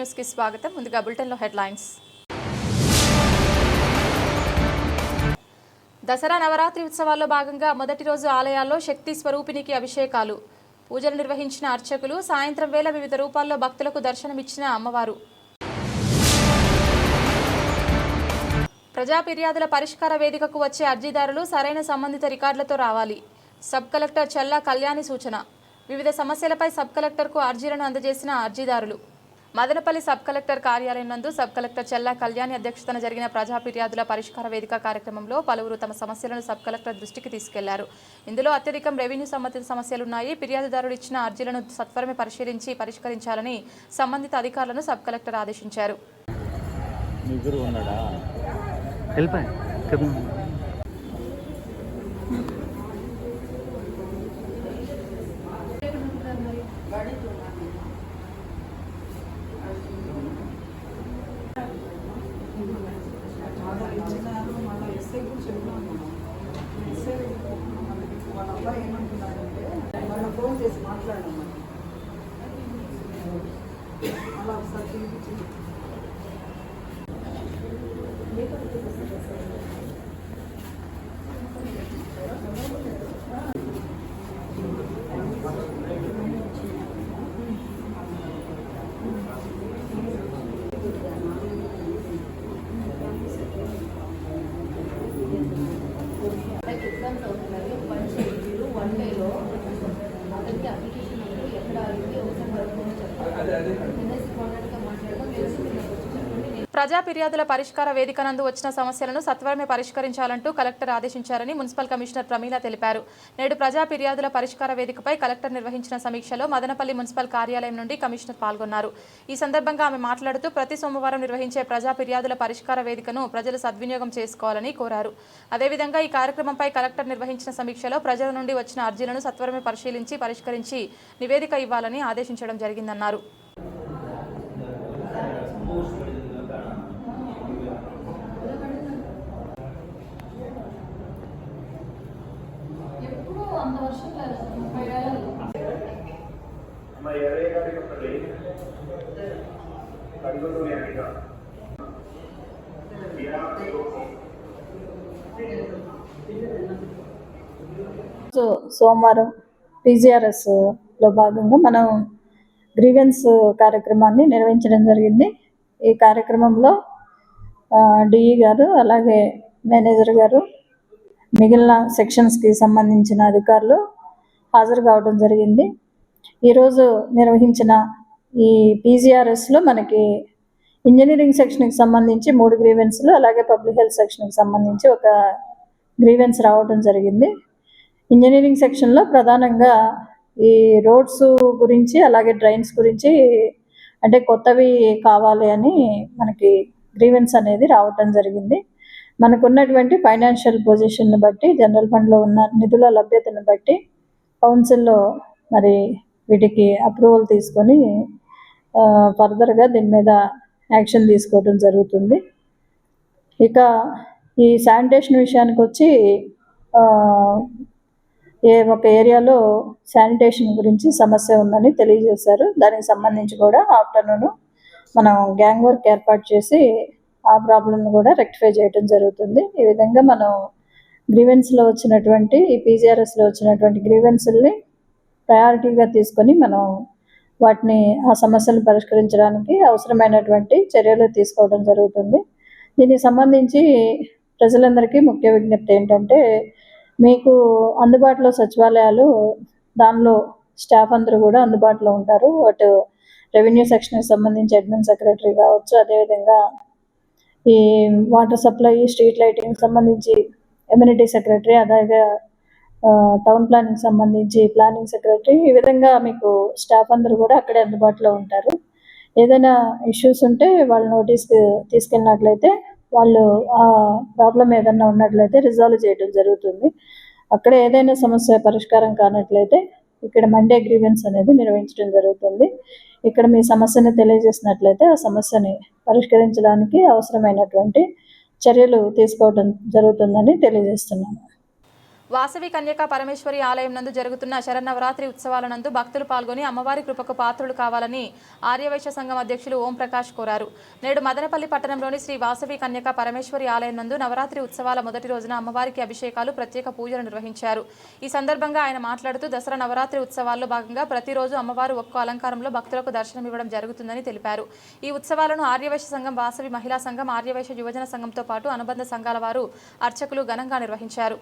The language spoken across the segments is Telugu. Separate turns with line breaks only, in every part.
న్యూస్కి స్వాగతం. ముందుగా బులెటిన్లో హెడ్లైన్స్. దసరా నవరాత్రి ఉత్సవాల్లో భాగంగా మొదటి రోజు ఆలయాల్లో శక్తి స్వరూపిణికి అభిషేకాలు. పూజలు నిర్వహించిన అర్చకులు సాయంత్రం వేళ వివిధ రూపాల్లో భక్తులకు దర్శనమిచ్చిన అమ్మవారు. ప్రజా ఫిర్యాదుల పరిష్కార వేదికకు వచ్చే అర్జీదారులు సరైన సంబంధిత రికార్డులతో రావాలి. సబ్ కలెక్టర్ చల్లా కళ్యాణి సూచన. వివిధ సమస్యలపై సబ్ కలెక్టర్కు అర్జీలను అందజేసిన అర్జీదారులు. మదనపల్లి సబ్ కలెక్టర్ కార్యాలయం నందు సబ్ కలెక్టర్ చెల్లా కళ్యాణి అధ్యక్షతన జరిగిన ప్రజా ఫిర్యాదుల పరిష్కార వేదిక కార్యక్రమంలో పలువురు తమ సమస్యలను సబ్ కలెక్టర్ దృష్టికి తీసుకెళ్ళారు. ఇందులో అత్యధికం రెవెన్యూ సంబంధిత సమస్యలున్నాయి. ఫిర్యాదుదారులు ఇచ్చిన అర్జీలను సత్వరమే పరిశీలించి పరిష్కరించాలని సంబంధిత అధికారులను సబ్ కలెక్టర్ ఆదేశించారు.
అలా ఒకసారి చూపించి
ప్రజా ఫిర్యాదుల పరిష్కార వేదిక నందు వచ్చిన సమస్యలను సత్వరమే పరిష్కరించాలంటూ కలెక్టర్ ఆదేశించారని మున్సిపల్ కమిషనర్ ప్రమీల తెలిపారు. నేడు ప్రజా ఫిర్యాదుల పరిష్కార వేదికపై కలెక్టర్ నిర్వహించిన సమీక్షలో మదనపల్లి మున్సిపల్ కార్యాలయం నుండి కమిషనర్ పాల్గొన్నారు. ఈ సందర్భంగా ఆమె మాట్లాడుతూ ప్రతి సోమవారం నిర్వహించే ప్రజా ఫిర్యాదుల పరిష్కార వేదికను ప్రజలు సద్వినియోగం చేసుకోవాలని కోరారు. అదేవిధంగా ఈ కార్యక్రమంపై కలెక్టర్ నిర్వహించిన సమీక్షలో ప్రజల నుండి వచ్చిన అర్జీలను సత్వరమే పరిశీలించి పరిష్కరించి నివేదిక ఇవ్వాలని ఆదేశించడం జరిగిందన్నారు.
ఎప్పుడు అంత వర్షం లేదు ముప్పై
సో సోమవారం పీజీఆర్ఎస్లో భాగంగా మనం గ్రీవెన్స్ కార్యక్రమాన్ని నిర్వహించడం జరిగింది. ఈ కార్యక్రమంలో డిఈ గారు అలాగే మేనేజర్ గారు మిగిలిన సెక్షన్స్కి సంబంధించిన అధికారులు హాజరు కావడం జరిగింది. ఈరోజు నిర్వహించిన ఈ పీజీఆర్ఎస్లో మనకి ఇంజనీరింగ్ సెక్షన్కి సంబంధించి మూడు గ్రీవెన్స్లు అలాగే పబ్లిక్ హెల్త్ సెక్షన్కి సంబంధించి ఒక గ్రీవెన్స్ రావడం జరిగింది. ఇంజనీరింగ్ సెక్షన్లో ప్రధానంగా ఈ రోడ్స్ గురించి అలాగే డ్రైన్స్ గురించి అంటే కొత్తవి కావాలి అని మనకి గ్రీవెన్స్ అనేది రావటం జరిగింది. మనకున్నటువంటి ఫైనాన్షియల్ పొజిషన్ని బట్టి జనరల్ ఫండ్లో ఉన్న నిధుల లభ్యతను బట్టి కౌన్సిల్లో మరి వీటికి అప్రూవల్ తీసుకొని ఫర్దర్గా దీని మీద యాక్షన్ తీసుకోవడం జరుగుతుంది. ఇక ఈ శానిటేషన్ విషయానికి వచ్చి ఏ ఒక ఏరియాలో శానిటేషన్ గురించి సమస్య ఉందని తెలియజేశారు. దానికి సంబంధించి కూడా ఆఫ్టర్నూన్ మనం గ్యాంగ్ వర్క్ ఏర్పాటు చేసి ఆ ప్రాబ్లమ్ను కూడా రెక్టిఫై చేయడం జరుగుతుంది. ఈ విధంగా మనం గ్రీవెన్స్లో వచ్చినటువంటి ఈ పీజీఆర్ఎస్లో వచ్చినటువంటి గ్రీవెన్స్ని ప్రయారిటీగా తీసుకొని మనం వాటిని ఆ సమస్యలు పరిష్కరించడానికి అవసరమైనటువంటి చర్యలు తీసుకోవడం జరుగుతుంది. దీనికి సంబంధించి ప్రజలందరికీ ముఖ్య విజ్ఞప్తి ఏంటంటే మీకు అందుబాటులో సచివాలయాలు దానిలో స్టాఫ్ అందరూ కూడా అందుబాటులో ఉంటారు. అటు రెవెన్యూ సెక్షన్కి సంబంధించి అడ్మిన్ సెక్రటరీ కావచ్చు అదేవిధంగా ఈ వాటర్ సప్లై స్ట్రీట్ లైటింగ్ సంబంధించి ఎమ్యూనిటీ సెక్రటరీ అలాగే టౌన్ ప్లానింగ్ సంబంధించి ప్లానింగ్ సెక్రటరీ ఈ విధంగా మీకు స్టాఫ్ అందరూ కూడా అక్కడే అందుబాటులో ఉంటారు. ఏదైనా ఇష్యూస్ ఉంటే వాళ్ళు నోటీస్కి తీసుకెళ్ళినట్లయితే వాళ్ళు ఆ ప్రాబ్లం ఏదైనా ఉన్నట్లయితే రిజాల్వ్ చేయడం జరుగుతుంది. అక్కడ ఏదైనా సమస్య పరిష్కారం కానట్లయితే ఇక్కడ మండే గ్రీవెన్స్ అనేది నిర్వహించడం జరుగుతుంది. ఇక్కడ మీ సమస్యను తెలియజేసినట్లయితే ఆ సమస్యని పరిష్కరించడానికి అవసరమైనటువంటి చర్యలు తీసుకోవడం జరుగుతుందని తెలియజేస్తున్నాను.
వాసవి కన్యకా పరమేశ్వరి ఆలయం నందు జరుగుతున్న శరన్నవరాత్రి ఉత్సవాల నందు భక్తులు పాల్గొని అమ్మవారి కృపకు పాత్రులు కావాలని ఆర్యవైశ్య సంఘం అధ్యక్షులు ఓం ప్రకాష్ కోరారు. నేడు మదనపల్లి పట్టణంలోని శ్రీ వాసవి కన్యకా పరమేశ్వరి ఆలయం నందు నవరాత్రి ఉత్సవాల మొదటి రోజున అమ్మవారికి అభిషేకాలు ప్రత్యేక పూజలు నిర్వహించారు. ఈ సందర్భంగా ఆయన మాట్లాడుతూ దసరా నవరాత్రి ఉత్సవాల్లో భాగంగా ప్రతిరోజు అమ్మవారు ఒక్కో అలంకారంలో భక్తులకు దర్శనమివ్వడం జరుగుతుందని తెలిపారు. ఈ ఉత్సవాలను ఆర్యవైశ్య సంఘం వాసవి మహిళా సంఘం ఆర్యవైశ్య యువజన సంఘంతో పాటు అనుబంధ సంఘాల వారు అర్చకులు ఘనంగా నిర్వహించారు.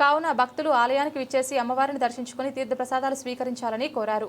కావున భక్తులు ఆలయానికి విచ్చేసి అమ్మవారిని దర్శించుకుని తీర్థప్రసాదాలు స్వీకరించాలని కోరారు.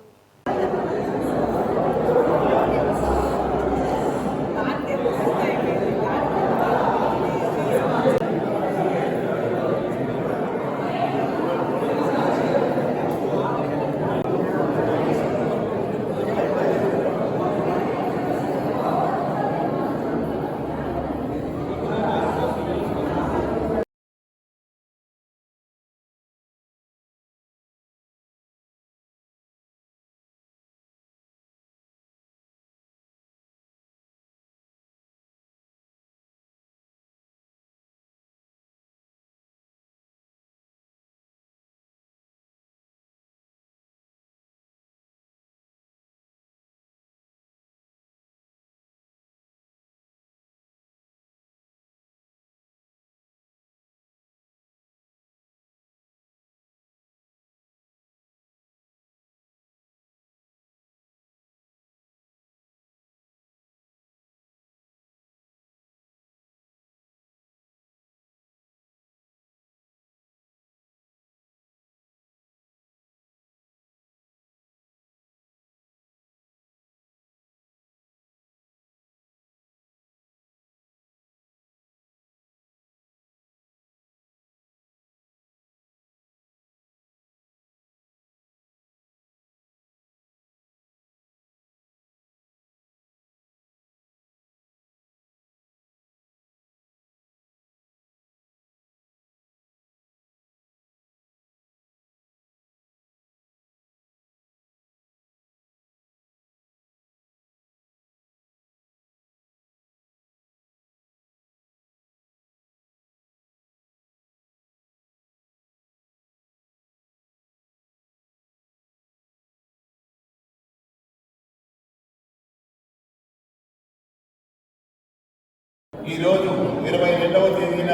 ఈరోజు ఇరవై రెండవ తేదీన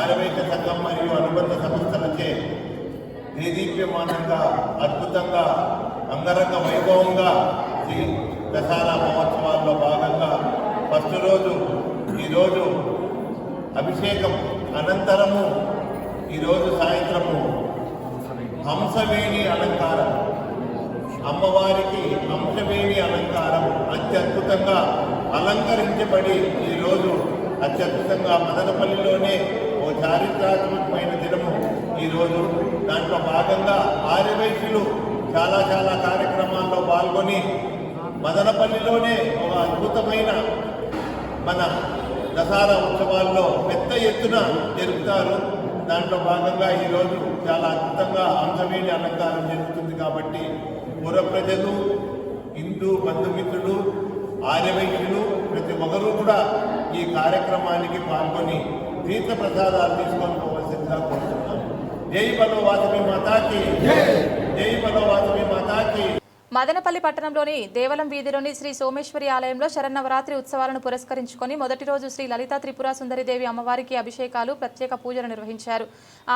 ఆరవేక సంఘం మరియు అనుబంధ సంస్థలచే దేదీప్యమానంగా అద్భుతంగా అంగరంగ వైభవంగా శ్రీ దసరా మహోత్సవాల్లో భాగంగా ఫస్ట్ రోజు ఈరోజు అభిషేకం అనంతరము ఈరోజు సాయంత్రము హంసవేణి అలంకారం. అమ్మవారికి హంసవేణి అలంకారం అత్యద్భుతంగా అలంకరించబడి ఈరోజు అత్యద్భుతంగా మదనపల్లిలోనే ఓ చారిత్రాత్మకమైన దినము. ఈరోజు దాంట్లో భాగంగా ఆర్యవైశ్యులు చాలా చాలా కార్యక్రమాల్లో పాల్గొని మదనపల్లిలోనే ఒక అద్భుతమైన మన దసరా ఉత్సవాల్లో పెద్ద ఎత్తున జరుపుతారు. దాంట్లో భాగంగా ఈరోజు చాలా అద్భుతంగా అంశమేటి అలంకారం జరుగుతుంది కాబట్టి పుర ప్రజలు హిందూ బంధుమిత్రులు ఆర్యవైశ్యులు ప్రతి ఒక్కరూ కూడా ఈ కార్యక్రమానికి పాల్గొని తీర్థ ప్రసాదాలు తీసుకొని పోవలసిందిగా కోరుతున్నాను జై బలో వాసవి మాతాకి. జై. బలో వాసవి మాతాకి.
మదనపల్లి పట్టణంలోని దేవలం వీధిలోని శ్రీ సోమేశ్వరి ఆలయంలో శరన్నవరాత్రి ఉత్సవాలను పురస్కరించుకొని మొదటి రోజు శ్రీ లలితా త్రిపుర సుందరిదేవి అమ్మవారికి అభిషేకాలు ప్రత్యేక పూజలు నిర్వహించారు.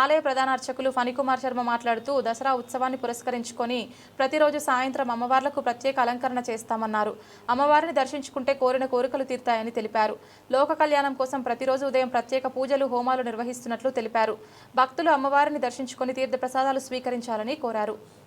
ఆలయ ప్రధాన అర్చకులు ఫణికుమార్ శర్మ మాట్లాడుతూ దసరా ఉత్సవాన్ని పురస్కరించుకొని ప్రతిరోజు సాయంత్రం అమ్మవార్లకు ప్రత్యేక అలంకరణ చేస్తామన్నారు. అమ్మవారిని దర్శించుకుంటే కోరిన కోరికలు తీర్తాయని తెలిపారు. లోక కళ్యాణం కోసం ప్రతిరోజు ఉదయం ప్రత్యేక పూజలు హోమాలు నిర్వహిస్తున్నట్లు తెలిపారు. భక్తులు అమ్మవారిని దర్శించుకొని తీర్థప్రసాదాలు స్వీకరించాలని కోరారు.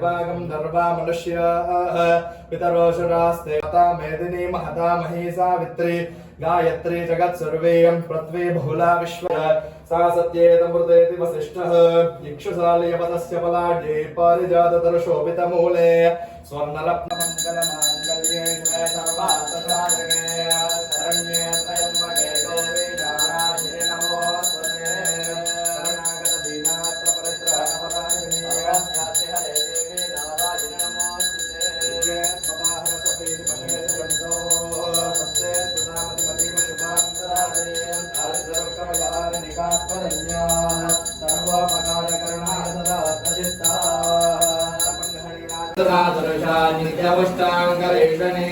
सर्वागं धर्वा मनुष्याः पितरोषुरास्ते माता मेदिनी महता मही सावित्री गायत्री जगत्सर्वेयं पृथ्वी बहुला विश्व सा सत्येतमृतेति वसिष्ठः इक्षुसालयपदस्य पलाढ्ये पारिजातदर्शोभितमूले स्वर्णरत्नमङ्गलमाङ्गल्ये सर्वार्थसाधने शरण्ये त्र्यम्बके नित्यपुष्टाङ्गरेषणे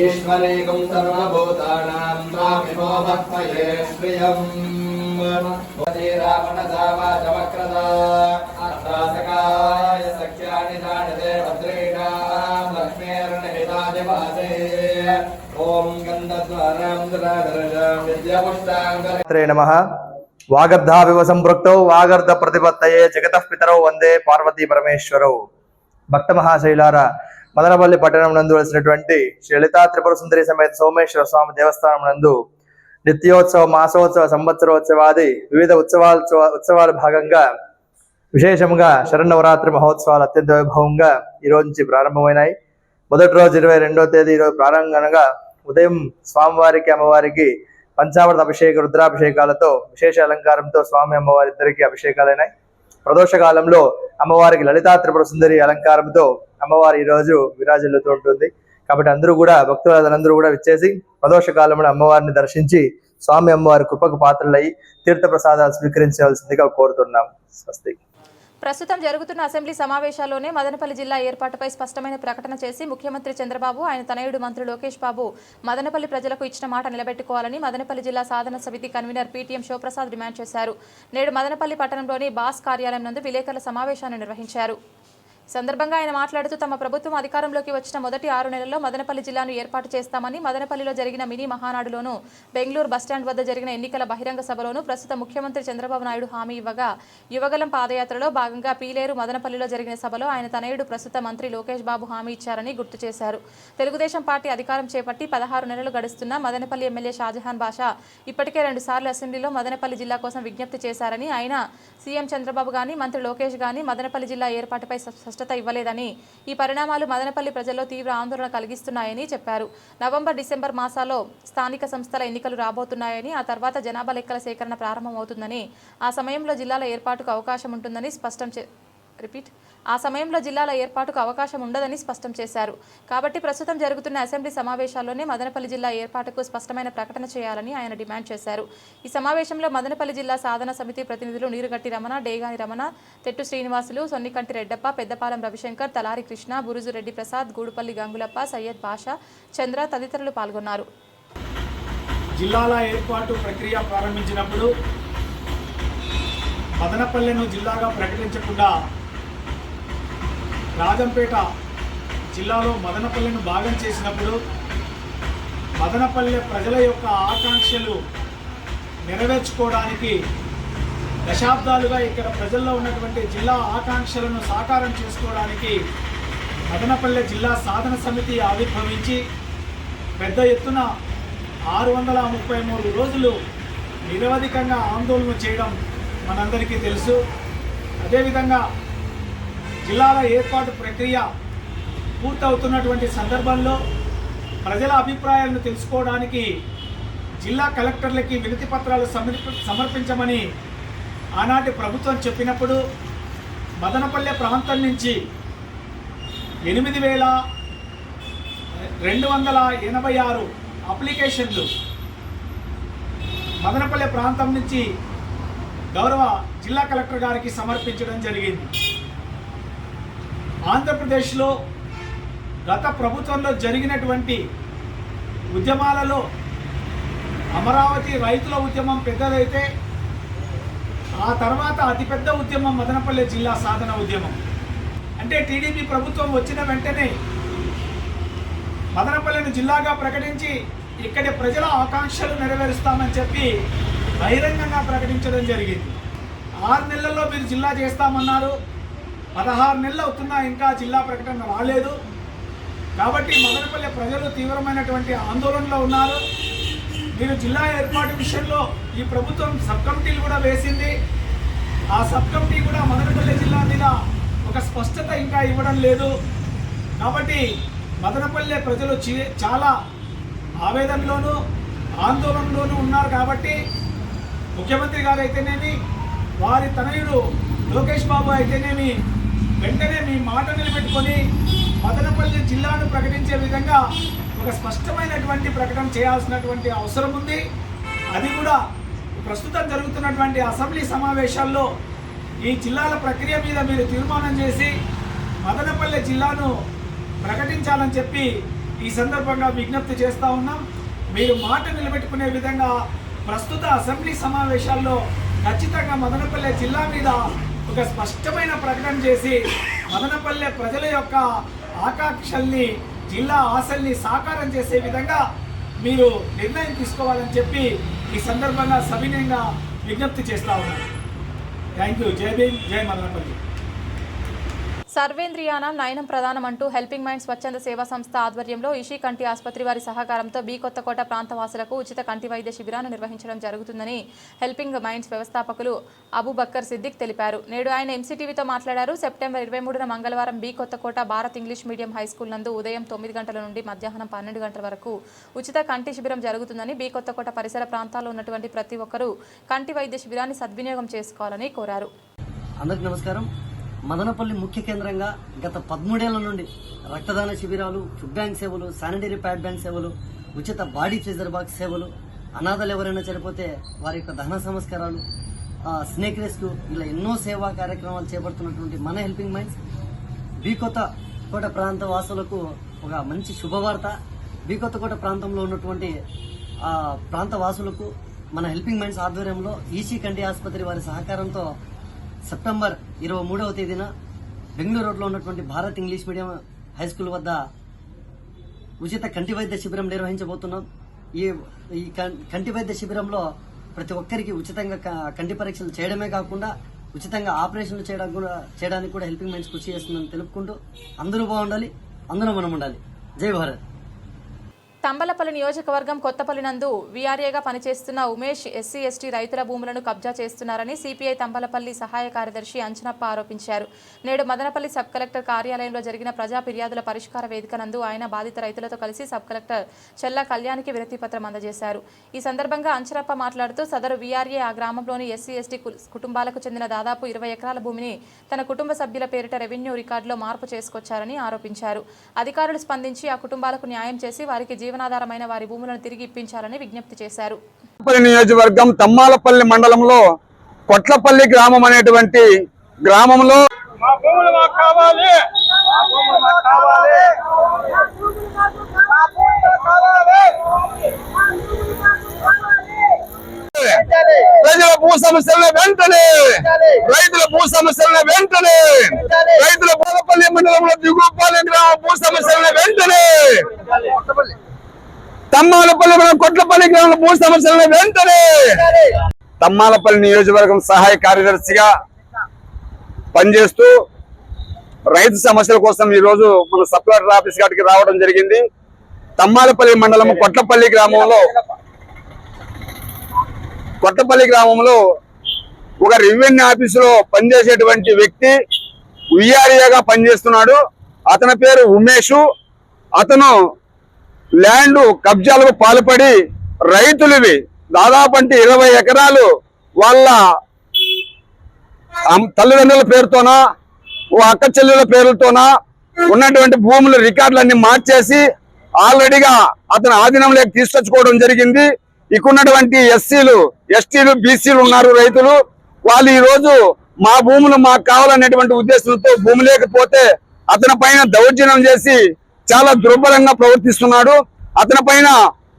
ईश्वरेकं सर्वभूतानां त्वामिमो भक्मये श्रियम् रावणदावाचमक्रदा अर्थासकाय सख्यानि जायते भद्रेणां लक्ष्मीर्निहितादिवासे ॐ गन्धद्वारां दुरादर्शां विद्यापुष्टाङ्गरे
శ్రీ నమ వాగర్ధావివ సంపృక్తౌ వాగర్ధ ప్రతిపత్తయే జగతః పితరౌ వందే పార్వతీ పరమేశ్వరౌ భక్త మహాశైలార మదనపల్లి పట్టణం నందు వెలిసినటువంటి శ్రీ లలితా త్రిపుర సుందరి సమేత సోమేశ్వర స్వామి దేవస్థానం నందు నిత్యోత్సవ మాసోత్సవ సంవత్సరోత్సవాది వివిధ ఉత్సవాల ఉత్సవాల భాగంగా విశేషంగా శరన్నవరాత్రి మహోత్సవాలు అత్యంత వైభవంగా ఈ రోజు నుంచి ప్రారంభమైనాయి. మొదటి రోజు ఇరవై రెండవ తేదీ ఈరోజు ప్రారంభంగా ఉదయం స్వామివారికి అమ్మవారికి పంచామృత అభిషేక రుద్రాభిషేకాలతో విశేష అలంకారంతో స్వామి అమ్మవారి ఇద్దరికి అభిషేకాలైనాయి. ప్రదోషకాలంలో అమ్మవారికి లలితా త్రిపుర సుందరి అలంకారంతో అమ్మవారి ఈ రోజు విరాజిల్లుతూ ఉంటుంది. కాబట్టి అందరూ కూడా భక్తులందరూ కూడా విచ్చేసి ప్రదోషకాలంలో అమ్మవారిని దర్శించి స్వామి అమ్మవారి కృపకు పాత్రలై తీర్థ ప్రసాదాలు స్వీకరించవలసిందిగా కోరుతున్నాం. స్వస్తి.
ప్రస్తుతం జరుగుతున్న అసెంబ్లీ సమావేశాల్లోనే మదనపల్లి జిల్లా ఏర్పాటుపై స్పష్టమైన ప్రకటన చేసి ముఖ్యమంత్రి చంద్రబాబు ఆయన తనయుడు మంత్రి లోకేష్ బాబు మదనపల్లి ప్రజలకు ఇచ్చిన మాట నిలబెట్టుకోవాలని మదనపల్లి జిల్లా సాధన సమితి కన్వీనర్ పీటీఎం శివప్రసాద్ డిమాండ్ చేశారు. నేడు మదనపల్లి పట్టణంలోని బాస్ కార్యాలయం నందు విలేకరుల సమావేశాన్ని నిర్వహించారు. సందర్భంగా ఆయన మాట్లాడుతూ తమ ప్రభుత్వం అధికారంలోకి వచ్చిన మొదటి ఆరు నెలల్లో మదనపల్లి జిల్లాను ఏర్పాటు చేస్తామని మదనపల్లిలో జరిగిన మినీ మహానాడులోను బెంగళూరు బస్టాండ్ వద్ద జరిగిన ఎన్నికల బహిరంగ సభలోను ప్రస్తుత ముఖ్యమంత్రి చంద్రబాబు నాయుడు హామీ ఇవ్వగా యువగలం పాదయాత్రలో భాగంగా పీలేరు మదనపల్లిలో జరిగిన సభలో ఆయన తనయుడు ప్రస్తుత మంత్రి లోకేష్ బాబు హామీ ఇచ్చారని గుర్తు చేశారు. తెలుగుదేశం పార్టీ అధికారం చేపట్టి పదహారు నెలలు గడుస్తున్న మదనపల్లి ఎమ్మెల్యే షాజహాన్ బాషా ఇప్పటికే రెండుసార్లు అసెంబ్లీలో మదనపల్లి జిల్లా కోసం విజ్ఞప్తి చేశారని ఆయన సీఎం చంద్రబాబు గాని మంత్రి లోకేష్ గాని మదనపల్లి జిల్లా ఏర్పాటుపై స్పష్టత ఇవ్వలేదని ఈ పరిణామాలు మదనపల్లి ప్రజల్లో తీవ్ర ఆందోళన కలిగిస్తున్నాయని చెప్పారు. నవంబర్ డిసెంబర్ మాసాల్లో స్థానిక సంస్థల ఎన్నికలు రాబోతున్నాయని ఆ తర్వాత జనాభా లెక్కల సేకరణ ప్రారంభమవుతుందని ఆ సమయంలో జిల్లాల ఏర్పాటుకు అవకాశం ఉంటుందని స్పష్టం చే రిపీట్. ఆ సమయంలో జిల్లాల ఏర్పాటుకు అవకాశం ఉండదని స్పష్టం చేశారు. కాబట్టి ప్రస్తుతం జరుగుతున్న అసెంబ్లీ సమావేశాల్లోనే మదనపల్లి జిల్లా ఏర్పాటుకు స్పష్టమైన ప్రకటన చేయాలని ఆయన డిమాండ్ చేశారు. ఈ సమావేశంలో మదనపల్లి జిల్లా సాధన సమితి ప్రతినిధులు నీరుగట్టి రమణ డేగాని రమణ తెట్టు శ్రీనివాసులు సొన్నికంటి రెడ్డప్ప పెద్దపాలెం రవిశంకర్ తలారి కృష్ణ బురుజు రెడ్డి ప్రసాద్ గూడుపల్లి గంగులప్ప సయ్యద్ బాషా చంద్ర తదితరులు పాల్గొన్నారు.
జిల్లాల ఏర్పాటు ప్రక్రియ ప్రారంభించినప్పుడు మదనపల్లెను జిల్లాగా ప్రకటించకుండా రాజంపేట జిల్లాలో మదనపల్లెను భాగం చేసినప్పుడు మదనపల్లె ప్రజల యొక్క ఆకాంక్షలు నెరవేర్చుకోవడానికి దశాబ్దాలుగా ఇక్కడ ప్రజల్లో ఉన్నటువంటి జిల్లా ఆకాంక్షలను సాకారం చేసుకోవడానికి మదనపల్లె జిల్లా సాధన సమితి ఆవిర్భవించి పెద్ద ఎత్తున ఆరు వందల ముప్పై మూడు రోజులు నిరవధికంగా ఆందోళన చేయడం మనందరికీ తెలుసు. అదేవిధంగా జిల్లాల ఏర్పాటు ప్రక్రియ పూర్తవుతున్నటువంటి సందర్భంలో ప్రజల అభిప్రాయాలను తెలుసుకోవడానికి జిల్లా కలెక్టర్లకి వినతి పత్రాలు సమర్పించమని ఆనాటి ప్రభుత్వం చెప్పినప్పుడు మదనపల్లె ప్రాంతం నుంచి ఎనిమిది వేల రెండు వందల ఎనభై ఆరు అప్లికేషన్లు మదనపల్లె ప్రాంతం నుంచి గౌరవ జిల్లా కలెక్టర్ గారికి సమర్పించడం జరిగింది. ఆంధ్రప్రదేశ్లో గత ప్రభుత్వంలో జరిగినటువంటి ఉద్యమాలలో అమరావతి రైతుల ఉద్యమం పెద్దదైతే ఆ తర్వాత అతిపెద్ద ఉద్యమం మదనపల్లి జిల్లా సాధన ఉద్యమం. అంటే టీడీపీ ప్రభుత్వం వచ్చిన వెంటనే మదనపల్లిని జిల్లాగా ప్రకటించి ఇక్కడి ప్రజల ఆకాంక్షలు నెరవేరుస్తామని చెప్పి బహిరంగంగా ప్రకటించడం జరిగింది. ఆరు నెలల్లో మీరు జిల్లా చేస్తామన్నారు. పదహారు నెలలు అవుతున్నా ఇంకా జిల్లా ప్రకటన రాలేదు. కాబట్టి మదనపల్లె ప్రజలు తీవ్రమైనటువంటి ఆందోళనలో ఉన్నారు. మీరు జిల్లా ఏర్పాటు విషయంలో ఈ ప్రభుత్వం సబ్ కమిటీలు కూడా వేసింది. ఆ సబ్ కమిటీ కూడా మదనపల్లె జిల్లా మీద ఒక స్పష్టత ఇంకా ఇవ్వడం లేదు. కాబట్టి మదనపల్లె ప్రజలు చీ- చాలా ఆవేదనలోనూ ఆందోళనలోనూ ఉన్నారు కాబట్టి ముఖ్యమంత్రి గారు అయితేనేమి వారి తనయుడు లోకేష్ బాబు అయితేనేమి వెంటనే మీ మాట నిలబెట్టుకొని మదనపల్లి జిల్లాను ప్రకటించే విధంగా ఒక స్పష్టమైనటువంటి ప్రకటన చేయాల్సినటువంటి అవసరం ఉంది. అది కూడా ప్రస్తుతం జరుగుతున్నటువంటి అసెంబ్లీ సమావేశాల్లో ఈ జిల్లాల ప్రక్రియ మీద మీరు తీర్మానం చేసి మదనపల్లి జిల్లాను ప్రకటించాలని చెప్పి ఈ సందర్భంగా విజ్ఞప్తి చేస్తూ ఉన్నాం. మీరు మాట నిలబెట్టుకునే విధంగా ప్రస్తుత అసెంబ్లీ సమావేశాల్లో ఖచ్చితంగా మదనపల్లె జిల్లా మీద ఒక స్పష్టమైన ప్రకటన చేసి మదనపల్లె ప్రజల యొక్క ఆకాంక్షల్ని జిల్లా ఆశల్ని సాకారం చేసే విధంగా మీరు నిర్ణయం తీసుకోవాలని చెప్పి ఈ సందర్భంగా సవినయంగా విజ్ఞప్తి చేస్తా ఉన్నాను. థ్యాంక్ యూ జై భీమ్ జై మదనపల్లి.
సర్వేంద్రియానం నయనం ప్రధానం అంటూ హెల్పింగ్ మైండ్ స్వచ్ఛంద సేవా సంస్థ ఆధ్వర్యంలో ఇషి కంటి ఆసుపత్రి వారి సహకారంతో బి కొత్తకోట ప్రాంతవాసులకు ఉచిత కంటి వైద్య శిబిరాన్ని నిర్వహించడం జరుగుతుందని హెల్పింగ్ మైండ్స్ వ్యవస్థాపకులు అబూబక్కర్ సిద్దిక్ తెలిపారు. నేడు ఆయన ఎంసీటీవీతో మాట్లాడారు. సెప్టెంబర్ ఇరవై మూడున మంగళవారం B Kothakota Bharat English medium high school నందు ఉదయం తొమ్మిది గంటల నుండి మధ్యాహ్నం పన్నెండు గంటల వరకు ఉచిత కంటి శిబిరం జరుగుతుందని బి కొత్తకోట పరిసర ప్రాంతాల్లో ఉన్నటువంటి ప్రతి ఒక్కరూ కంటి వైద్య శిబిరాన్ని సద్వినియోగం చేసుకోవాలని కోరారు.
అందరికీ నమస్కారం. మదనపల్లి ముఖ్య కేంద్రంగా గత పదమూడేళ్ళ నుండి రక్తదాన శిబిరాలు ఫుడ్ బ్యాంక్ సేవలు శానిటరీ ప్యాడ్ బ్యాంక్ సేవలు ఉచిత బాడీ ఫ్రీజర్ బాక్స్ సేవలు అనాథలు ఎవరైనా చనిపోతే వారి యొక్క దహన సంస్కారాలు స్నేక్ రెస్క్యూ ఇలా ఎన్నో సేవా కార్యక్రమాలు చేపడుతున్నటువంటి మన హెల్పింగ్ మైండ్స్ బీ కొత్త కోట ప్రాంత వాసులకు ఒక మంచి శుభవార్త. బీకొత్త కోట ప్రాంతంలో ఉన్నటువంటి ప్రాంత వాసులకు మన హెల్పింగ్ మైండ్స్ ఆధ్వర్యంలో ఈసీ కంటి ఆసుపత్రి వారి సహకారంతో సెప్టెంబర్ ఇరవై మూడవ తేదీన బెంగళూరు రోడ్లో ఉన్నటువంటి Bharat English medium high school వద్ద ఉచిత కంటి వైద్య శిబిరం నిర్వహించబోతున్నాం. ఈ ఈ కంటి వైద్య శిబిరంలో ప్రతి ఒక్కరికి ఉచితంగా క- కంటి పరీక్షలు చేయడమే కాకుండా ఉచితంగా ఆపరేషన్లు చేయడానికి కూడా చేయడానికి కూడా హెల్పింగ్ మైండ్స్ కృషి చేస్తుందని తెలుపుకుంటూ అందరూ బాగుండాలి అందరూ మనం ఉండాలి. జై భారత్.
తంబలపల్లి నియోజకవర్గం కొత్తపల్లి నందు వీఆర్ఏగా పనిచేస్తున్న ఉమేష్ ఎస్సీ ఎస్టీ రైతుల భూములను కబ్జా చేస్తున్నారని సిపిఐ తంబలపల్లి సహాయ కార్యదర్శి అంచనప్ప ఆరోపించారు. నేడు మదనపల్లి సబ్ కలెక్టర్ కార్యాలయంలో జరిగిన ప్రజా ఫిర్యాదుల పరిష్కార వేదిక నందు ఆయన బాధిత రైతులతో కలిసి సబ్ కలెక్టర్ చెల్ల కళ్యాణ్కి విరతిపత్రం అందజేశారు. ఈ సందర్భంగా అంచనప్ప మాట్లాడుతూ సదరు వీఆర్ఏ ఆ గ్రామంలోని ఎస్సీ ఎస్టీ కుటుంబాలకు చెందిన దాదాపు ఇరవై ఎకరాల భూమిని తన కుటుంబ సభ్యుల పేరిట రెవెన్యూ రికార్డులో మార్పు చేసుకొచ్చారని ఆరోపించారు. అధికారులు స్పందించి ఆ కుటుంబాలకు న్యాయం చేసి వారికి జీవనాధారమైన వారి భూములను తిరిగి ఇప్పించాలని విజ్ఞప్తి చేశారు.
నియోజకవర్గం తమ్మాలపల్లి మండలంలో కొట్లపల్లి గ్రామం అనేటువంటి గ్రామంలో
మా భూములు మాకు కావాలి. మా భూములు మాకు కావాలి. మా భూములు కావాలి.
ప్రజల భూ సమస్యలను వెంటనే రైతుల భూ సమస్యలను వెంటనే రైతుల మండలంలో దిగువపల్లి గ్రామ భూ సమస్యలను వెంటనే. తమ్మాలపల్లి కొట్లపల్లి గ్రామ భూ సమస్యలను వెంటనే! తమ్మాలపల్లి నియోజకవర్గం సహాయ కార్యదర్శిగా పనిచేస్తూ రైతు సమస్యల కోసం ఈ రోజు మన సబ్ కలెక్టర్ ఆఫీస్ కాడికి రావడం జరిగింది. తమ్మాలపల్లి మండలం కొట్లపల్లి గ్రామంలో కొట్టపల్లి గ్రామంలో ఒక రెవెన్యూ ఆఫీసులో పనిచేసేటువంటి వ్యక్తి విఆర్ఏగా పనిచేస్తున్నాడు. అతని పేరు ఉమేష్. అతను ల్యాండ్ కబ్జాలకు పాల్పడి రైతులవి దాదాపు అంటే ఇరవై ఎకరాలు వాళ్ళ తల్లిదండ్రుల పేరుతోనా ఓ అక్క చెల్లెల పేర్లతోనా ఉన్నటువంటి భూముల రికార్డులన్నీ మార్చేసి ఆల్రెడీగా అతని ఆధీనంలోకి తీసుకొచ్చుకోవడం జరిగింది. ఇక్కడున్నటువంటి ఎస్సీలు ఎస్టీలు బీసీలు ఉన్నారు రైతులు. వాళ్ళు ఈ రోజు మా భూములు మాకు కావాలనేటువంటి ఉద్దేశంతో భూమి లేకపోతే అతని పైన దౌర్జన్యం చేసి చాలా దుర్బలంగా ప్రవర్తిస్తున్నాడు. అతని పైన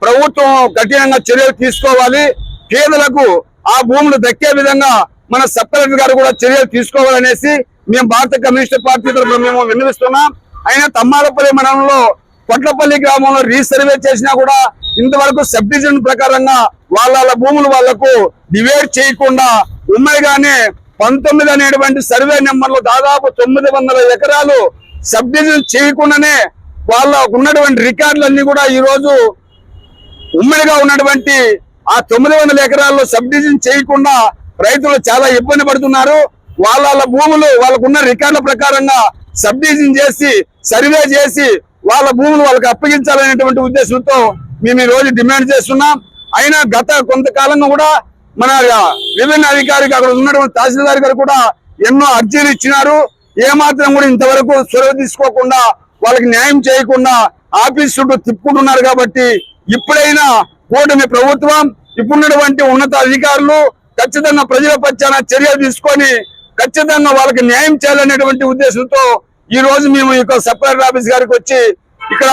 ప్రభుత్వం కఠినంగా చర్యలు తీసుకోవాలి. పేదలకు ఆ భూములు దక్కే విధంగా మన సబ్ కలెక్టర్ గారు కూడా చర్యలు తీసుకోవాలనేసి మేము భారత కమ్యూనిస్ట్ పార్టీ తరఫున మేము విన్నవిస్తున్నాం. అయినా తమ్మాలపల్లి మండలంలో కొట్లపల్లి గ్రామంలో రీసర్వే చేసినా కూడా ఇంతవరకు సబ్ డివిజన్ ప్రకారంగా వాళ్ళ భూములు వాళ్ళకు డివైడ్ చేయకుండా ఉమ్మడిగానే పంతొమ్మిది అనేటువంటి సర్వే నెంబర్లు దాదాపు తొమ్మిది వందల ఎకరాలు సబ్ డివిజన్ చేయకుండానే వాళ్ళ ఉన్నటువంటి రికార్డులన్నీ కూడా ఈరోజు ఉమ్మడిగా ఉన్నటువంటి ఆ తొమ్మిది వందల ఎకరాల్లో సబ్ డివిజన్ చేయకుండా రైతులు చాలా ఇబ్బంది పడుతున్నారు. వాళ్ళ వాళ్ళ భూములు వాళ్ళకున్న రికార్డుల ప్రకారంగా సబ్ డివిజన్ చేసి సర్వే చేసి వాళ్ళ భూములు వాళ్ళకి అప్పగించాలనేటువంటి ఉద్దేశంతో మేము ఈ రోజు డిమాండ్ చేస్తున్నాం. అయినా గత కొంతకాలంగా కూడా మన రెవెన్యూ అధికారికి అక్కడ ఉన్నటువంటి తహసీల్దార్ గారు కూడా ఎన్నో అర్జీలు ఇచ్చినారు. ఏమాత్రం కూడా ఇంతవరకు చొరవ తీసుకోకుండా వాళ్ళకి న్యాయం చేయకుండా ఆఫీస్ చుట్టూ తిప్పుకుంటున్నారు కాబట్టి ఇప్పుడైనా కూటమి ప్రభుత్వం ఇప్పుడున్నటువంటి ఉన్నత అధికారులు ఖచ్చితంగా ప్రజల పక్షాన చర్యలు తీసుకొని ఖచ్చితంగా వాళ్ళకి న్యాయం చేయాలనేటువంటి ఉద్దేశంతో ఈ రోజు మేము ఈ సబ్ కలెక్టర్ ఆఫీస్ గారికి వచ్చి ఇక్కడ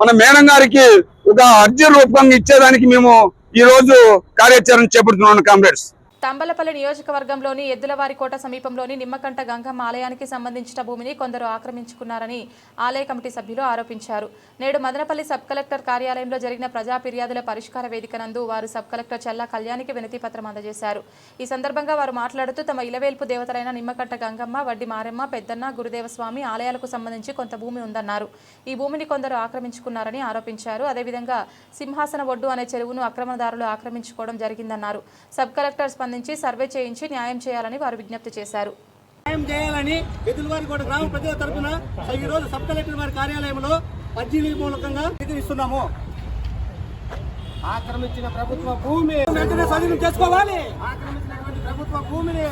మన మేడం గారికి ఒక అర్జీ రూపంగా ఇచ్చేదానికి మేము ఈ రోజు కార్యాచరణ చేపడుతున్నాం కామ్రేడ్స్.
తంబలపల్లి నియోజకవర్గంలోని ఎద్దులవారికోట సమీపంలోని నిమ్మకంట గంగమ్మ ఆలయానికి సంబంధించిన భూమిని కొందరు ఆక్రమించుకున్నారని ఆలయ కమిటీ సభ్యులు ఆరోపించారు. నేడు మదనపల్లి సబ్ కలెక్టర్ కార్యాలయంలో జరిగిన ప్రజా ఫిర్యాదుల పరిష్కార వేదిక నందు వారు సబ్ కలెక్టర్ చల్లా కళ్యాణికి వినతి పత్రం అందజేశారు. ఈ సందర్భంగా వారు మాట్లాడుతూ తమ ఇలవేల్పు దేవతలైన నిమ్మకంట గంగమ్మ వడ్డి మారెమ్మ పెద్దన్న గురుదేవస్వామి ఆలయాలకు సంబంధించి కొంత భూమి ఉందన్నారు. ఈ భూమిని కొందరు ఆక్రమించుకున్నారని ఆరోపించారు. అదేవిధంగా సింహాసన ఒడ్డు అనే చెరువును అక్రమదారులు ఆక్రమించుకోవడం జరిగిందన్నారు. సబ్ కలెక్టర్ స్పందించి సర్వే చేయించి న్యాయం చేయాలని వారు విజ్ఞప్తి చేశారు.
న్యాయం చేయాలని ఎదురువారి కూడా గ్రామ ప్రజల తరఫున ఈ రోజు సబ్ కలెక్టర్ వారి కార్యాలయంలో అర్జీ మూలకంగా ఇస్తున్నాము ఆక్రమించిన ప్రభుత్వ భూమి. వెంటనే స్వాధీనం చేసుకోవాలి. ఆక్రమించినటువంటి ప్రభుత్వ భూమిని.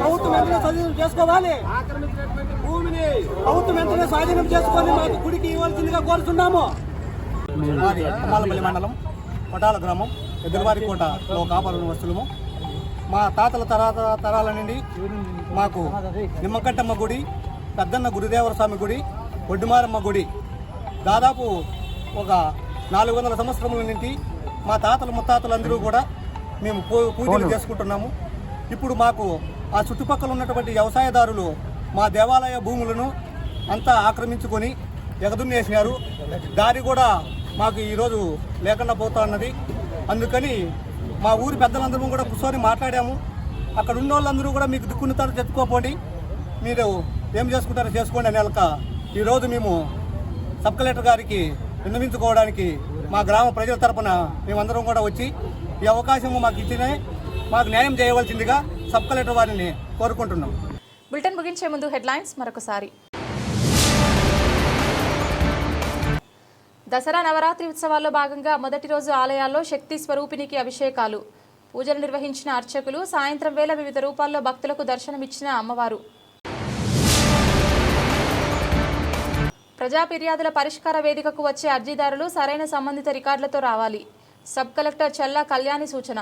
ప్రభుత్వం వెంటనే స్వాధీనం చేసుకోవాలి. ఆక్రమించినటువంటి భూమిని. ప్రభుత్వం వెంటనే స్వాధీనం చేసుకొని మాకు గుడికి ఇవ్వాల్సిందిగా కోరుతున్నాము. మండలం కొటాల గ్రామం ఎదురువారి కోటలో కాపాడు వస్తువులము మా తాతల తరాత తరాల నుండి మాకు నిమ్మకట్టమ్మ గుడి పెద్దన్న గురుదేవర స్వామి గుడి ఒడ్డుమారమ్మ గుడి. దాదాపు ఒక నాలుగు వందల సంవత్సరముల నుండి మా తాతలు ముత్తాతలు అందరూ కూడా మేము పూ పూజలు చేసుకుంటున్నాము. ఇప్పుడు మాకు ఆ చుట్టుపక్కల ఉన్నటువంటి వ్యవసాయదారులు మా దేవాలయ భూములను అంతా ఆక్రమించుకొని ఎగదున్నేసినారు. దారి కూడా మాకు ఈరోజు లేకుండా పోతా ఉన్నది. అందుకని మా ఊరి పెద్దలందరూ కూడా కూర్చొని మాట్లాడాము. అక్కడ ఉన్న వాళ్ళందరూ కూడా మీకు దిక్కున్నతారు చెప్పుకోపోండి. మీరు ఏం చేసుకుంటారో చేసుకోండి అనే వాళ్ళక ఈరోజు మేము సబ్ కలెక్టర్ గారికి విన్నవించుకోవడానికి మా గ్రామ ప్రజల తరపున మేమందరం కూడా వచ్చి ఈ అవకాశం మాకు ఇచ్చిన మాకు న్యాయం చేయవలసిందిగా సబ్ కలెక్టర్ వారిని కోరుకుంటున్నాం.
బులెటిన్ ముగించే ముందు హెడ్లైన్స్ మరొకసారి. దసరా నవరాత్రి ఉత్సవాల్లో భాగంగా మొదటి రోజు ఆలయాల్లో శక్తి స్వరూపినికి అభిషేకాలు. పూజలు నిర్వహించిన అర్చకులు సాయంత్రం వేళ వివిధ రూపాల్లో భక్తులకు దర్శనమిచ్చిన అమ్మవారు. ప్రజా ఫిర్యాదుల పరిష్కార వేదికకు వచ్చే అర్జీదారులు సరైన సంబంధిత రికార్డులతో రావాలి. సబ్ కలెక్టర్ చల్లా కళ్యాణి సూచన.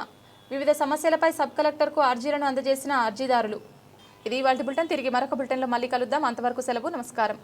వివిధ సమస్యలపై సబ్ కలెక్టర్కు అర్జీలను అందజేసిన అర్జీదారులు. ఇది వాటి బులెటిన్. తిరిగి మరొక బులెటిన్లో మళ్ళీ కలుద్దాం. అంతవరకు సెలవు. నమస్కారం.